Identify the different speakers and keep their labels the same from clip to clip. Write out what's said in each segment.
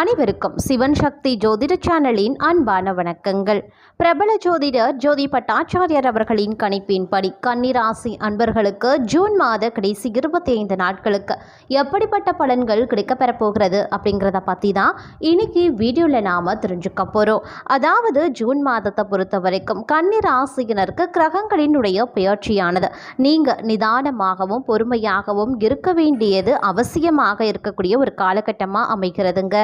Speaker 1: அனைவருக்கும் சிவன் சக்தி ஜோதிட சேனலின் அன்பான வணக்கங்கள். பிரபல ஜோதிடர் ஜோதி பட்டாச்சாரியர் அவர்களின் கணிப்பின்படி கன்னிராசி அன்பர்களுக்கு ஜூன் மாத கடைசி இருபத்தி ஐந்து நாட்களுக்கு எப்படிப்பட்ட பலன்கள் கிடைக்கப்பெறப் போகிறது அப்படிங்கிறத பற்றி தான் இன்னைக்கு வீடியோவில் நாம் தெரிஞ்சுக்க போகிறோம் அதாவது ஜூன் மாதத்தை பொறுத்த வரைக்கும் கன்னிராசியினருக்கு கிரகங்களினுடைய பயிற்சியானது நீங்கள் நிதானமாகவும் பொறுமையாகவும் இருக்க வேண்டியது அவசியமாக இருக்கக்கூடிய ஒரு காலகட்டமாக அமைகிறதுங்க.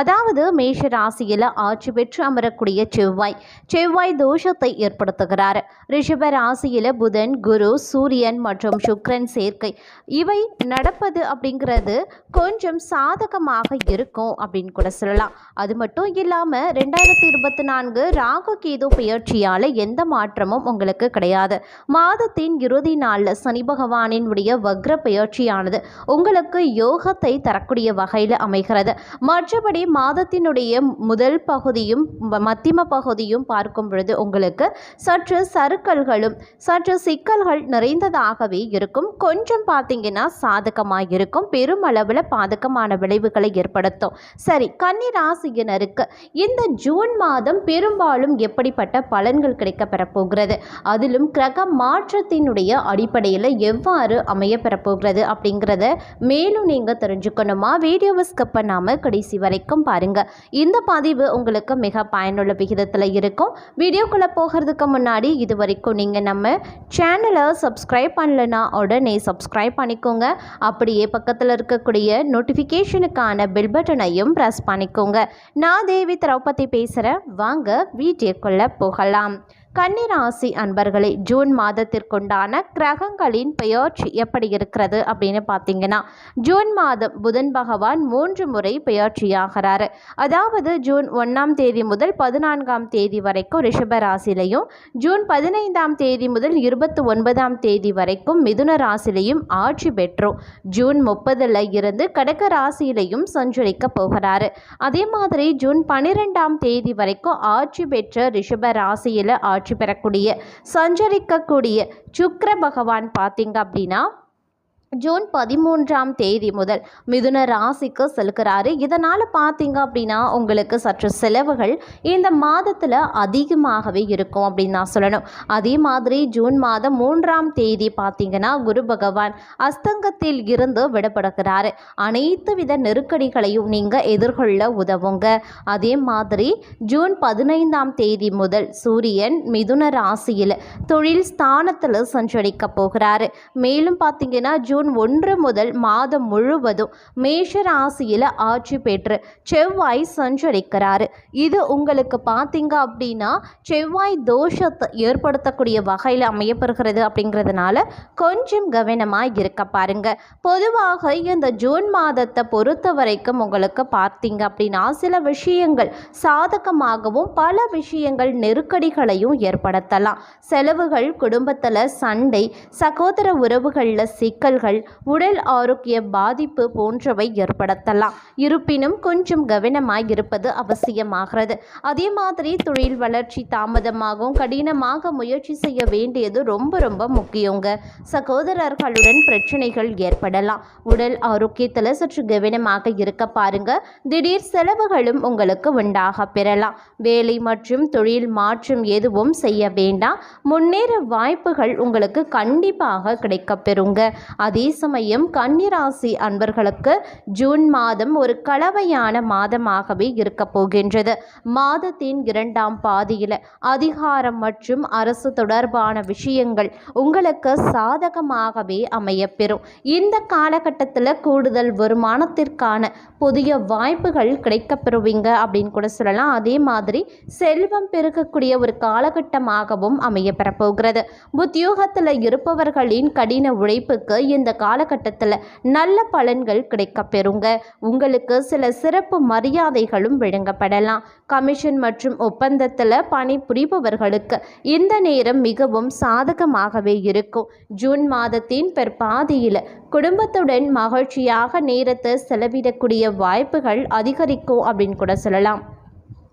Speaker 1: அதாவது மேஷ ராசியில் ஆட்சி பெற்று அமரக்கூடிய செவ்வாய். செவ்வாய் தோஷத்தை ஏற்படுத்துகிறார். ரிஷப ராசியில் புதன் குரு சூரியன் மற்றும் சுக்கிரன் சேர்க்கை. இவை நடப்பது அப்படிங்கிறது கொஞ்சம் சாதகமாக இருக்கும் அப்படின்னு கூட சொல்லலாம். அது மட்டும் இல்லாமல் ரெண்டாயிரத்தி இருபத்தி நான்கு ராகு கேது பயிற்சியால் எந்த மாற்றமும் உங்களுக்கு கிடையாது. மாதத்தின் இறுதி நாளில் சனி பகவானினுடைய வக்ர பயிற்சியானது உங்களுக்கு யோகத்தை தரக்கூடிய வகையில் அமைகிறது. மற்றபடி மாதத்தினுடைய முதல் பகுதியும் மத்தியம மத்திம பகுதியும் பார்க்கும் பொழுது உங்களுக்கு சற்று சறுக்கல்களும் சற்று சிக்கல்கள் நிறைந்ததாகவே இருக்கும். கொஞ்சம் பார்த்தீங்கன்னா சாதகமாக இருக்கும் பெருமளவில் பாதகமான விளைவுகளை ஏற்படுத்தும். சரி கன்னி ராசியினருக்கு இந்த ஜூன் மாதம் பெரும்பாலும் எப்படிப்பட்ட பலன்கள் கிடைக்க பெறப்போகிறது அதிலும் கிரக மாற்றத்தினுடைய அடிப்படையில் எவ்வாறு அமைய பெறப்போகிறது அப்படிங்கிறத மேலும் நீங்கள் தெரிஞ்சுக்கணுமா? வீடியோவை ஸ்கிப் பண்ணாமல் கடைசி வரைக்கும் பாருங்கள் இந்த பதிவு உங்களுக்கு மிக பயனுள்ள விகிதத்தில் இருக்கும். வீடியோக்குள்ளே போகிறதுக்கு முன்னாடி இது வரைக்கும் நீங்கள் நம்ம சேனலை சப்ஸ்கிரைப் பண்ணலன்னா உடனே சப்ஸ்கிரைப் பண்ணிக்கோங்க. அப்படியே பக்கத்தில் இருக்கக்கூடிய நோட்டிஃபிகேஷனுக்கான பெல் பட்டனையும் ப்ரெஸ் பண்ணிக்கோங்க. நான் தேவி திரௌபதி பேசுகிறேன் வாங்க வீடியோக்குள்ளே போகலாம். கன்னிராசி அன்பர்களே ஜூன் மாதத்திற்குண்டான கிரகங்களின் பெயர்ச்சி எப்படி இருக்கிறது அப்படின்னு பார்த்தீங்கன்னா ஜூன் மாதம் புதன் பகவான் மூன்று முறை பெயர்ச்சியாகிறாரு. அதாவது ஜூன் ஒன்றாம் தேதி முதல் பதினான்காம் தேதி வரைக்கும் ரிஷப ராசிலையும் ஜூன் பதினைந்தாம் தேதி முதல் இருபத்தி ஒன்பதாம் தேதி வரைக்கும் மிதுன ராசிலையும் ஆட்சி பெற்றோம். ஜூன் முப்பதில் இருந்து கடக ராசியிலையும் சஞ்சரிக்க போகிறாரு. அதே மாதிரி ஜூன் பன்னிரெண்டாம் தேதி வரைக்கும் ஆட்சி பெற்ற ரிஷப ராசியில் ஆட்சி பெறக்கூடிய சஞ்சரிக்கக்கூடிய சுக்கர பகவான் பார்த்தீங்க அப்படின்னா ஜூன் பதிமூன்றாம் தேதி முதல் மிதுன ராசிக்கு செலுக்கிறாரு இதனால் பார்த்தீங்க அப்படின்னா உங்களுக்கு சற்று செலவுகள் இந்த மாதத்தில் அதிகமாகவே இருக்கும் அப்படின்னு நான் சொல்லணும். அதே மாதிரி ஜூன் மாதம் மூன்றாம் தேதி பார்த்தீங்கன்னா குரு பகவான் அஸ்தங்கத்தில் இருந்து விடப்படுகிறாரு. அனைத்து வித நெருக்கடிகளையும் நீங்கள் எதிர்கொள்ள உதவுங்க. அதே மாதிரி ஜூன் பதினைந்தாம் தேதி முதல் சூரியன் மிதுன ராசியில் தொழில் ஸ்தானத்தில் சஞ்சரிக்க போகிறாரு. மேலும் பார்த்தீங்கன்னா ஜூன் ஒன்று முதல் மாதம் முழுவதும் மேஷ ராசியில் ஆட்சி பெற்று செவ்வாய் சஞ்சரிக்கிறாரு. இது உங்களுக்கு பார்த்தீங்க அப்படின்னா செவ்வாய் தோஷத்தை ஏற்படுத்தக்கூடிய வகையில் அமையப்பெறுகிறது அப்படிங்கிறதுனால கொஞ்சம் கவனமாக இருக்க பாருங்க. பொதுவாக இந்த ஜூன் மாதத்தை பொறுத்த வரைக்கும் உங்களுக்கு பார்த்தீங்க அப்படின்னா சில விஷயங்கள் சாதகமாகவும் பல விஷயங்கள் நெருக்கடிகளையும் ஏற்படுத்தலாம். செலவுகள் குடும்பத்தில் சண்டை சகோதர உறவுகளில் சிக்கல்கள் உடல் ஆரோக்கிய பாதிப்பு போன்றவை ஏற்படுத்தலாம். இருப்பினும் கொஞ்சம் கவனமாய் இருப்பது அவசியமாகிறது. அதே மாதிரி தொழில் வளர்ச்சி தாமதமாகவும் கடினமாக முயற்சி செய்ய வேண்டியது ரொம்ப ரொம்ப முக்கியங்க. சகோதரர்களுடன் பிரச்சனைகள் ஏற்படலாம். உடல் ஆரோக்கியத்தில் சற்று கவனமாக இருக்க பாருங்க. திடீர் செலவுகளும் உங்களுக்கு உண்டாக பெறலாம். வேலை மற்றும் தொழில் மாற்றம் எதுவும் செய்ய வேண்டாம். முன்னேற வாய்ப்புகள் உங்களுக்கு கண்டிப்பாக கிடைக்கப்பெறுங்க அதே சமயம் கன்னிராசி அன்பர்களுக்கு ஜூன் மாதம் ஒரு கலவையான மாதமாகவே இருக்க போகின்றது. மாதத்தின் இரண்டாம் பாதியில் அதிகாரம் மற்றும் அரசு தொடர்பான விஷயங்கள் உங்களுக்கு சாதகமாகவே அமையப்பெறும். இந்த காலகட்டத்தில் கூடுதல் வருமானத்திற்கான புதிய வாய்ப்புகள் கிடைக்கப்பெறுவீங்க அப்படின்னு கூட சொல்லலாம். அதே மாதிரி செல்வம் பெருக்கக்கூடிய ஒரு காலகட்டமாகவும் அமைய பெறப்போகிறது உத்தியோகத்தில் இருப்பவர்களின் கடின உழைப்புக்கு இந்த காலகட்டத்தில் நல்ல பலன்கள் கிடைக்கப் பெறுங்க உங்களுக்கு சில சிறப்பு மரியாதைகளும் வழங்கப்படலாம். கமிஷன் மற்றும் ஒப்பந்தத்தில் பணிபுரிபவர்களுக்கு இந்த நேரம் மிகவும் சாதகமாகவே இருக்கும். ஜூன் மாதத்தின் பிற்பாதியில் குடும்பத்துடன் மகிழ்ச்சியாக நேரத்தை செலவிடக்கூடிய வாய்ப்புகள் அதிகரிக்கும் அப்படின்னு கூட சொல்லலாம்.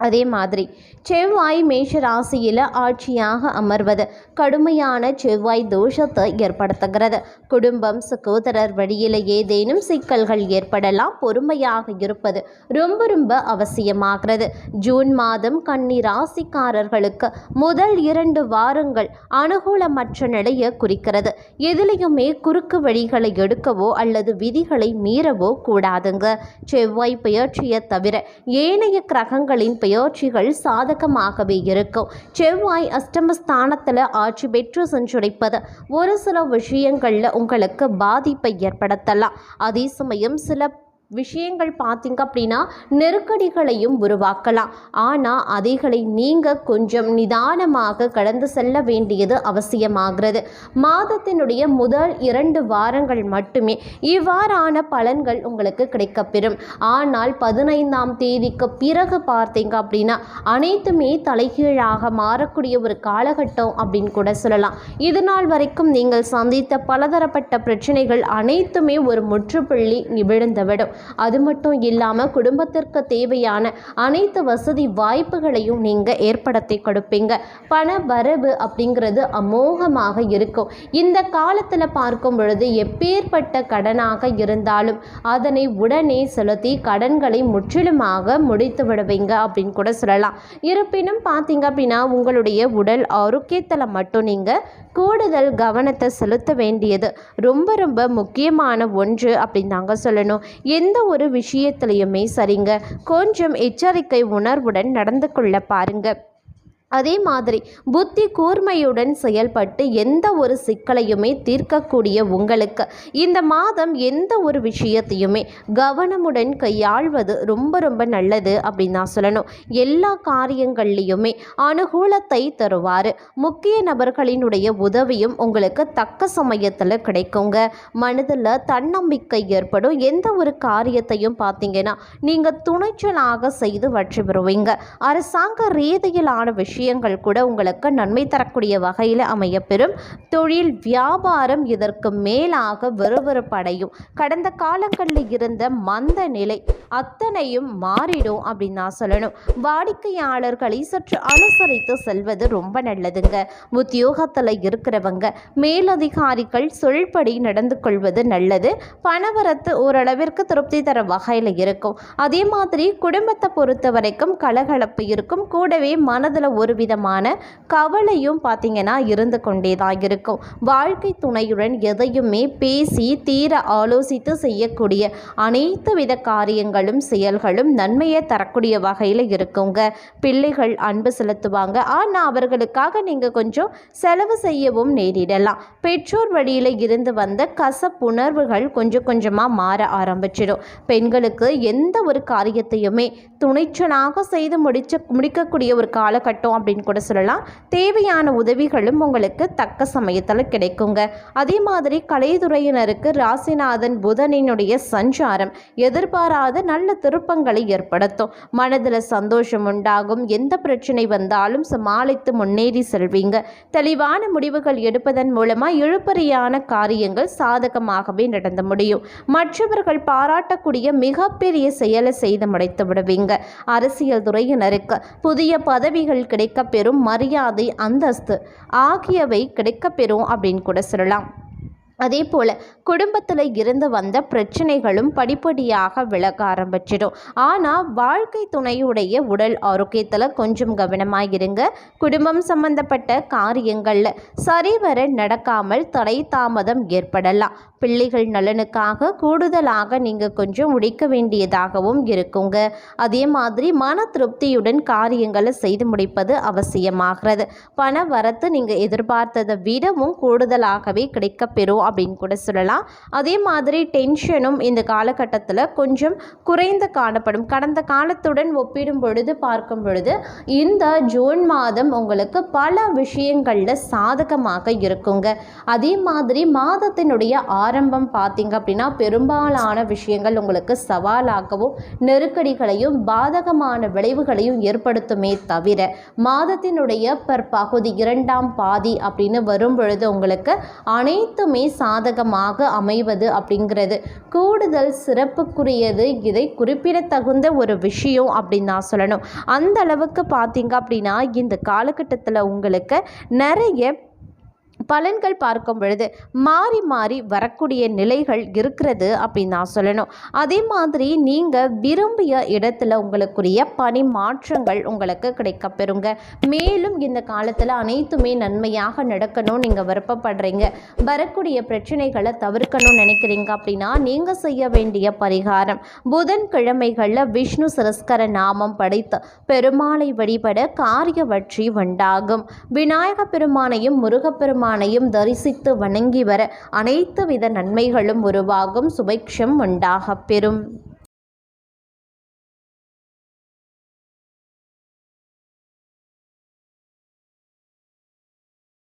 Speaker 1: அதே மாதிரி செவ்வாய் மேஷ ராசியில் ஆட்சியாக அமர்வது கடுமையான செவ்வாய் தோஷத்தை ஏற்படுத்துகிறது. குடும்பம் சகோதரர் வழியில் ஏதேனும் சிக்கல்கள் ஏற்படலாம் பொறுமையாக இருப்பது ரொம்ப ரொம்ப அவசியமாகிறது. ஜூன் மாதம் கன்னி ராசிக்காரர்களுக்கு முதல் இரண்டு வாரங்கள் அனுகூலமற்ற நிலையை குறிக்கிறது. எதிலையுமே குறுக்கு வழிகளை எடுக்கவோ அல்லது விதிகளை மீறவோ கூடாதுங்க. செவ்வாய் பெயர்ச்சியை தவிர ஏனைய கிரகங்களின் பெயர் முயற்சிகள் சாதகமாகவே இருக்கும். செவ்வாய் அஷ்டமஸ்தானத்தில் ஆட்சி பெற்று சென்றுடைப்பது ஒரு சில விஷயங்களில் உங்களுக்கு பாதிப்பை ஏற்படுத்தலாம். அதே சமயம் சில விஷயங்கள் பார்த்தீங்க அப்படின்னா நெருக்கடிகளையும் உருவாக்கலாம். ஆனால் அதைகளை நீங்கள் கொஞ்சம் நிதானமாக கடந்து செல்ல வேண்டியது அவசியமாகிறது. மாதத்தினுடைய முதல் இரண்டு வாரங்கள் மட்டுமே இவ்வாறான பலன்கள் உங்களுக்கு கிடைக்கப்பெறும். ஆனால் பதினைந்தாம் தேதிக்கு பிறகு பார்த்தீங்க அப்படின்னா அனைத்துமே தலைகீழாக மாறக்கூடிய ஒரு காலகட்டம் அப்படின்னு கூட சொல்லலாம். இது நாள் வரைக்கும் நீங்கள் சந்தித்த பலதரப்பட்ட பிரச்சனைகள் அனைத்துமே ஒரு முற்றுப்புள்ளி விழுந்துவிடும். அது மட்டும் இல்லாமல் குடும்பத்திற்கு தேவையான அனைத்து வசதி வாய்ப்புகளையும் நீங்கள் ஏற்படுத்தி கொடுப்பீங்க. பண வரவு அப்படிங்கிறது அமோகமாக இருக்கும். இந்த காலத்தில் பார்க்கும் பொழுது எப்பேற்பட்ட கடனாக இருந்தாலும் அதனை உடனே செலுத்தி கடன்களை முற்றிலுமாக முடித்து விடுவீங்க அப்படின்னு கூட சொல்லலாம். இருப்பினும் பார்த்தீங்க அப்படின்னா உங்களுடைய உடல் ஆரோக்கியத்தில் மட்டும் நீங்கள் கூடுதல் கவனத்தை செலுத்த வேண்டியது ரொம்ப ரொம்ப முக்கியமான ஒன்று அப்படின்னு தாங்க சொல்லணும். எந்த ஒரு விஷயத்திலையுமே சரிங்க. கொஞ்சம் எச்சரிக்கை உணர்வுடன் நடந்து கொள்ள பாருங்க. அதே மாதிரி புத்தி கூர்மையுடன் செயல்பட்டு எந்த ஒரு சிக்கலையுமே தீர்க்கக்கூடிய உங்களுக்கு இந்த மாதம் எந்த ஒரு விஷயத்தையுமே கவனமுடன் கையாள்வது ரொம்ப ரொம்ப நல்லது அப்படின்னு நான் சொல்லணும். எல்லா காரியங்கள்லேயுமே அனுகூலத்தை தருவார். முக்கிய நபர்களினுடைய உதவியும் உங்களுக்கு தக்க சமயத்தில் கிடைக்குங்க. மனதில் தன்னம்பிக்கை ஏற்படும். எந்த ஒரு காரியத்தையும் பார்த்தீங்கன்னா நீங்கள் துணைச்சலாக செய்து வெற்றி பெறுவீங்க. அரசாங்க ரீதியிலான விஷயம் விஷயங்கள் கூட உங்களுக்கு நன்மை தரக்கூடிய வகையில் அமையப்பெறும். தொழில் வியாபாரம் இதற்கு மேலாக விறுவிறுப்படையும். கடந்த காலங்களில் இருந்த மந்த நிலை அத்தனையும் மாறிடும் அப்படின்னு நான் சொல்லணும். வாடிக்கையாளர்களை சற்று அனுசரித்து செல்வது ரொம்ப நல்லதுங்க. உத்தியோகத்தில் இருக்கிறவங்க மேலதிகாரிகள் சொல்படி நடந்து கொள்வது நல்லது. பணவரத்து ஓரளவிற்கு திருப்தி தர வகையில் இருக்கும். அதே மாதிரி குடும்பத்தை பொறுத்த வரைக்கும் கலகலப்பு இருக்கும். கூடவே மனதில் ஒரு ஒரு விதமான கவலையும் பார்த்திங்கன்னா இருந்து கொண்டே தான் இருக்கும். வாழ்க்கை துணையுடன் எதையுமே பேசி தீர ஆலோசித்து செய்யக்கூடிய அனைத்து வித காரியங்களும் செயல்களும் நன்மையை தரக்கூடிய வகையில் இருக்குங்க. பிள்ளைகள் அன்பு செலுத்துவாங்க. ஆனால் அவர்களுக்காக நீங்கள் கொஞ்சம் செலவு செய்யவும் நேரிடலாம். பெற்றோர் வழியில் இருந்து வந்த கசப்புணர்வுகள் கொஞ்சம் கொஞ்சமாக மாற ஆரம்பிச்சிடும். பெண்களுக்கு எந்த ஒரு காரியத்தையுமே துணைச்சலாக செய்து முடிச்ச முடிக்கக்கூடிய ஒரு காலகட்டம் அப்படின்னு கூட சொல்லலாம். தேவையான உதவிகளும் உங்களுக்கு தக்க சமயத்தில் கிடைக்குங்க. அதே மாதிரி கலைத்துறையினருக்கு ராசிநாதன் புதனினுடைய சஞ்சாரம் எதிர்பாராத நல்ல திருப்பங்களை ஏற்படுத்தும். மனதில் சந்தோஷம் உண்டாகும். எந்த பிரச்சனை வந்தாலும் சமாளித்து முன்னேறி செல்வீங்க. தெளிவான முடிவுகள் எடுப்பதன் மூலமாக இழுப்பறியான காரியங்கள் சாதகமாகவே நடந்து முடியும். மற்றவர்கள் பாராட்டக்கூடிய மிகப்பெரிய செயலை செய்து முடித்து விடுவீங்க. அரசியல் துறையினருக்கு புதிய பதவிகள் கிடை கிடைக்கப்பெறும் மரியாதை அந்தஸ்து ஆகியவை கிடைக்கப்பெறும் அப்படின்னு கூட சொல்லலாம். அதே போல் குடும்பத்தில் இருந்து வந்த பிரச்சனைகளும் படிப்படியாக விலக ஆரம்பிச்சிடும். ஆனால் வாழ்க்கை துணையுடைய உடல் ஆரோக்கியத்தில் கொஞ்சம் கவனமாக இருங்க குடும்பம் சம்பந்தப்பட்ட காரியங்களில் சரிவர நடக்காமல் தடை தாமதம் ஏற்படலாம். பிள்ளைகள் நலனுக்காக கூடுதலாக நீங்கள் கொஞ்சம் உடைக்க வேண்டியதாகவும் இருக்குங்க. அதே மாதிரி மன திருப்தியுடன் காரியங்களை செய்து முடிப்பது அவசியமாகிறது. பண வரத்து நீங்கள் எதிர்பார்த்ததை விடவும் கூடுதலாகவே கிடைக்கப்பெறும். அப்படின்னு கூட சொல்லலாம். அதே மாதிரி டென்ஷனும் இந்த காலகட்டத்தில் கொஞ்சம் குறைந்து காணப்படும். கடந்த காலத்துடன் ஒப்பிடும் பொழுது பார்க்கும் பொழுது இந்த ஜூன் மாதம் உங்களுக்கு பல விஷயங்களில் சாதகமாக இருக்குங்க. அதே மாதிரி மாதத்தினுடைய ஆரம்பம் பார்த்தீங்க அப்படின்னா பெரும்பாலான விஷயங்கள் உங்களுக்கு சவாலாகவும் நெருக்கடிகளையும் பாதகமான விளைவுகளையும் ஏற்படுத்துமே தவிர மாதத்தினுடைய பற்பகுதி இரண்டாம் பாதி அப்படின்னு வரும் பொழுது உங்களுக்கு அனைத்துமே சாதகமாக அமைவது அப்படிங்கிறது. கூடுதல் சிறப்புக்குரியது. இதை குறிப்பிடத்தகுந்த ஒரு விஷயம் அப்படின்னு நான் சொல்லணும். அந்த அளவுக்கு பார்த்தீங்க அப்படின்னா இந்த காலகட்டத்தில் உங்களுக்கு நிறைய பலன்கள் பார்க்கும் பொழுது மாறி மாறி வரக்கூடிய நிலைகள் இருக்கிறது அப்படின்னு நான் சொல்லணும். அதே மாதிரி நீங்கள் விரும்பிய இடத்துல உங்களுக்குரிய பணி மாற்றங்கள் உங்களுக்கு கிடைக்க பெறுங்க மேலும் இந்த காலத்தில் அனைத்துமே நன்மையாக நடக்கணும். நீங்கள் விருப்பப்படுறீங்க. வரக்கூடிய பிரச்சனைகளை தவிர்க்கணும்னு நினைக்கிறீங்க அப்படின்னா நீங்கள் செய்ய வேண்டிய பரிகாரம். புதன்கிழமைகளில் விஷ்ணு சரஸ்கர நாமம் படைத்து பெருமாளை வழிபட காரிய வற்றி உண்டாகும் விநாயக பெருமானையும் முருகப்பெருமான முருகப்பெருமானையும் தரிசித்து வணங்கி வர அனைத்து வித நன்மைகளும் உருவாகும் சுபைக்ஷம் உண்டாகப் பெறும்.